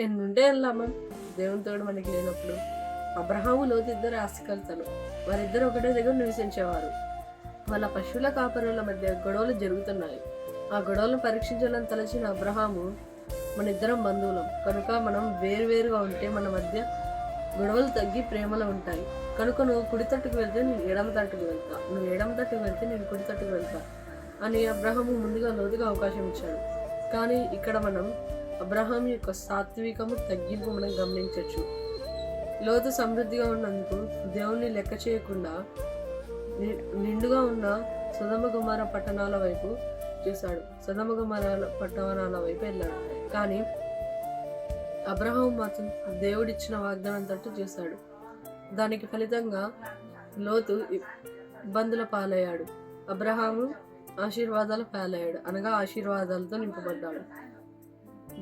ఎన్నుండే వెళ్ళామా దేవుని తోడు మనకి లేనప్పుడు. అబ్రహాము లోతు ఇద్దరు ఆస్తికర్తలు. వారిద్దరు ఒకటే దగ్గర నివసించేవారు. వాళ్ళ పశువుల కాపరుల మధ్య గొడవలు జరుగుతున్నాయి. ఆ గొడవలను పరీక్షించాలని తలచిన అబ్రహాము మన ఇద్దరం బంధువులం. కనుక మనం వేరువేరుగా ఉంటే మన మధ్య గొడవలు తగ్గి ప్రేమలు ఉంటాయి. కనుక నువ్వు కుడి తట్టుకు వెళ్తే నేను ఎడమ తట్టుకు వెళ్తా. నువ్వు ఎడమ తట్టుకు వెళ్తే నేను కుడి తట్టుకు వెళ్తా అని అబ్రహాము ముందుగా లోతుగా అవకాశం ఇచ్చాడు. కానీ ఇక్కడ మనం అబ్రహాం యొక్క సాత్వికము తగ్గింపు మనం గమనించవచ్చు లోతు సమృద్ధిగా ఉన్నందుకు దేవుణ్ణి లెక్క చేయకుండా ని- నిండుగా ఉన్న సుధమకుమార పట్టణాల వైపు చూశాడు. సుధమకుమార పట్టణాల వైపు వెళ్ళాడు. కానీ అబ్రహాం మాత్రం దేవుడిచ్చిన వాగ్దానం తట్టు చూశాడు. దానికి ఫలితంగా లోతు ఇబ్బందుల పాలయ్యాడు. అబ్రహాము ఆశీర్వాదాల పాలయ్యాడు. అనగా ఆశీర్వాదాలతో నింపబడ్డాడు.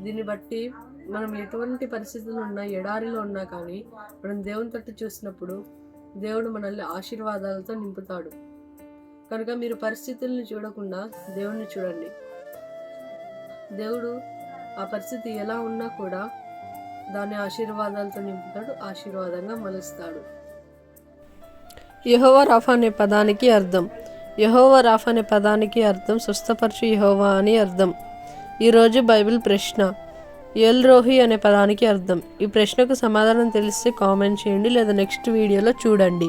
దీన్ని బట్టి మనం ఎటువంటి పరిస్థితులు ఉన్నా ఎడారిలో ఉన్నా కానీ మనం దేవుని తట్టు చూసినప్పుడు దేవుడు మనల్ని ఆశీర్వాదాలతో నింపుతాడు. కనుక మీరు పరిస్థితుల్ని చూడకుండా దేవుణ్ణి చూడండి. దేవుడు ఆ పరిస్థితి ఎలా ఉన్నా కూడా దాన్ని ఆశీర్వాదాలతో నింపుతాడు ఆశీర్వాదంగా మలుస్తాడు. యహోవా రాఫ్ అనే పదానికి అర్థం. యహోవ రాఫ్ అనే పదానికి అర్థం స్వస్థపరచు యహోవా అని అర్థం. ఈరోజు బైబిల్ ప్రశ్న. ఎల్ రోహి అనే పదానికి అర్థం. ఈ ప్రశ్నకు సమాధానం తెలిస్తే కామెంట్ చేయండి లేదా నెక్స్ట్ వీడియోలో చూడండి.